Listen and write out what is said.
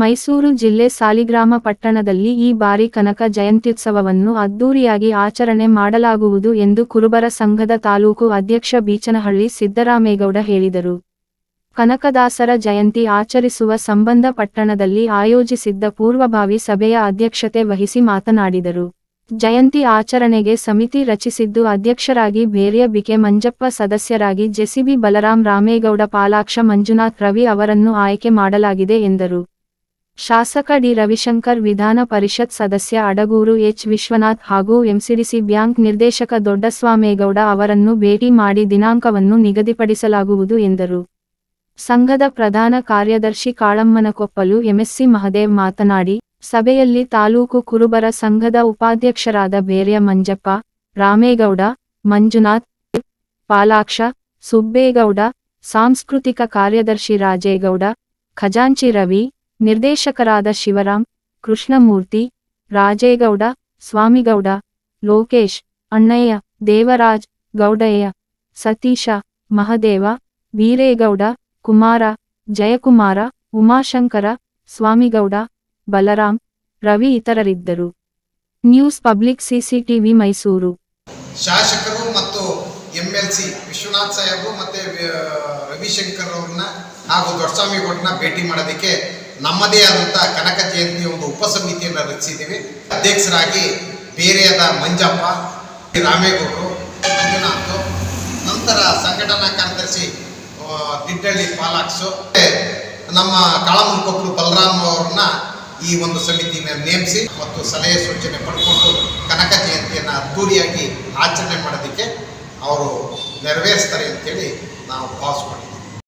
ಮೈಸೂರು ಜಿಲ್ಲೆ ಸಾಲಿಗ್ರಾಮ ಪಟ್ಟಣದಲ್ಲಿ ಈ ಬಾರಿ ಕನಕ ಜಯಂತ್ಯುತ್ಸವವನ್ನು ಅದ್ದೂರಿಯಾಗಿ ಆಚರಣೆ ಮಾಡಲಾಗುವುದು ಎಂದು ಕುರುಬರ ಸಂಘದ ತಾಲೂಕು ಅಧ್ಯಕ್ಷ ಬೀಚನಹಳ್ಳಿ ಸಿದ್ದರಾಮೇಗೌಡ ಹೇಳಿದರು. ಕನಕದಾಸರ ಜಯಂತಿ ಆಚರಿಸುವ ಸಂಬಂಧ ಪಟ್ಟಣದಲ್ಲಿ ಆಯೋಜಿಸಿದ್ದ ಪೂರ್ವಭಾವಿ ಸಭೆಯ ಅಧ್ಯಕ್ಷತೆ ವಹಿಸಿ ಮಾತನಾಡಿದರು. ಜಯಂತಿ ಆಚರಣೆಗೆ ಸಮಿತಿ ರಚಿಸಿದ್ದು ಅಧ್ಯಕ್ಷರಾಗಿ ಬೇರಿಯ ಬಿಕೆ ಮಂಜಪ್ಪ, ಸದಸ್ಯರಾಗಿ ಜೆಸಿಬಿ ಬಲರಾಮ್ ರಾಮೇಗೌಡ, ಪಾಲಾಕ್ಷ ಮಂಜುನಾಥ್ ರವಿ ಅವರನ್ನು ಆಯ್ಕೆ ಮಾಡಲಾಗಿದೆ ಎಂದರು. ಶಾಸಕ ಡಿ. ರವಿಶಂಕರ್ ವಿಧಾನ ಪರಿಷತ್ ಸದಸ್ಯ ಅಡಗೂರು ಎಚ್. ವಿಶ್ವನಾಥ್ ಹಾಗೂ ಎಂಸಿಡಿಸಿ ಬ್ಯಾಂಕ್ ನಿರ್ದೇಶಕ ದೊಡ್ಡಸ್ವಾಮೇಗೌಡ ಅವರನ್ನು ಭೇಟಿ ಮಾಡಿ ದಿನಾಂಕವನ್ನು ನಿಗದಿಪಡಿಸಲಾಗುವುದು ಎಂದರು. ಸಂಘದ ಪ್ರಧಾನ ಕಾರ್ಯದರ್ಶಿ ಕಾಳಮ್ಮನಕೊಪ್ಪಲು ಎಂಎಸ್ಸಿ ಮಹದೇವ್ ಮಾತನಾಡಿ, ಸಭೆಯಲ್ಲಿ ತಾಲೂಕು ಕುರುಬರ ಸಂಘದ ಉಪಾಧ್ಯಕ್ಷರಾದ ಬೇರ್ಯ ಮಂಜಪ್ಪ, ರಾಮೇಗೌಡ, ಮಂಜುನಾಥ್, ಪಾಲಾಕ್ಷ, ಸುಬ್ಬೇಗೌಡ, ಸಾಂಸ್ಕೃತಿಕ ಕಾರ್ಯದರ್ಶಿ ರಾಜೇಗೌಡ, ಖಜಾಂಚಿ ರವಿ ನಿರ್ದೇಶಕರಾದ ಶಿವರಾಮ್, ಕೃಷ್ಣಮೂರ್ತಿ, ರಾಜೇಗೌಡ, ಸ್ವಾಮಿಗೌಡ, ಲೋಕೇಶ್, ಅಣ್ಣಯ್ಯ, ದೇವರಾಜ್, ಗೌಡಯ್ಯ, ಸತೀಶ, ಮಹದೇವ, ವೀರೇಗೌಡ, ಕುಮಾರ, ಜಯಕುಮಾರ, ಉಮಾಶಂಕರ, ಸ್ವಾಮಿಗೌಡ, ಬಲರಾಮ್, ರವಿ ಇತರರಿದ್ದರು. News public CCTV Mysuru. ಶಾಸಕರು ಮತ್ತು ಎಂಎಲ್ಸಿ ವಿಶ್ವನಾಥ್ ಸಾಹೇಬ್ ಮತ್ತೆ ರವಿಶಂಕರ್ ಅವ್ರನ್ನ ಹಾಗೂ ದೊಡ್ಡಸ್ವಾಮಿಗೌಡರನ್ನ ಭೇಟಿ ಮಾಡೋದಕ್ಕೆ ನಮ್ಮದೇ ಆದಂಥ ಕನಕ ಜಯಂತಿ ಒಂದು ಉಪಸಮಿತಿಯನ್ನು ರಚಿಸಿದ್ದೀವಿ. ಅಧ್ಯಕ್ಷರಾಗಿ ಬೇರೆಯಾದ ಮಂಜಪ್ಪ, ರಾಮೇಗೌಡರು, ಮಂಜುನಾಥ್, ನಂತರ ಸಂಘಟನಾ ಕಾರ್ಯದರ್ಶಿ ದಿಡ್ಡಳ್ಳಿ ಪಾಲಾಕ್ಸು ನಮ್ಮ ಕಾಳಮನ್ಕೊಪ್ಪಲು ಬಲರಾಮ್ ಅವ್ರನ್ನ ಈ ಒಂದು ಸಮಿತಿಯನ್ನು ನೇಮಿಸಿ ಮತ್ತು ಸಲಹೆ ಸೂಚನೆ ಪಡ್ಕೊಂಡು ಕನಕ ಜಯಂತಿಯನ್ನು ಅದ್ದೂರಿಯಾಗಿ ಆಚರಣೆ ಮಾಡೋದಕ್ಕೆ ಅವರು ನೆರವೇರಿಸ್ತಾರೆ ಅಂತೇಳಿ ನಾವು ಭಾವಿಸ್ಕೊಂಡಿದ್ದೀವಿ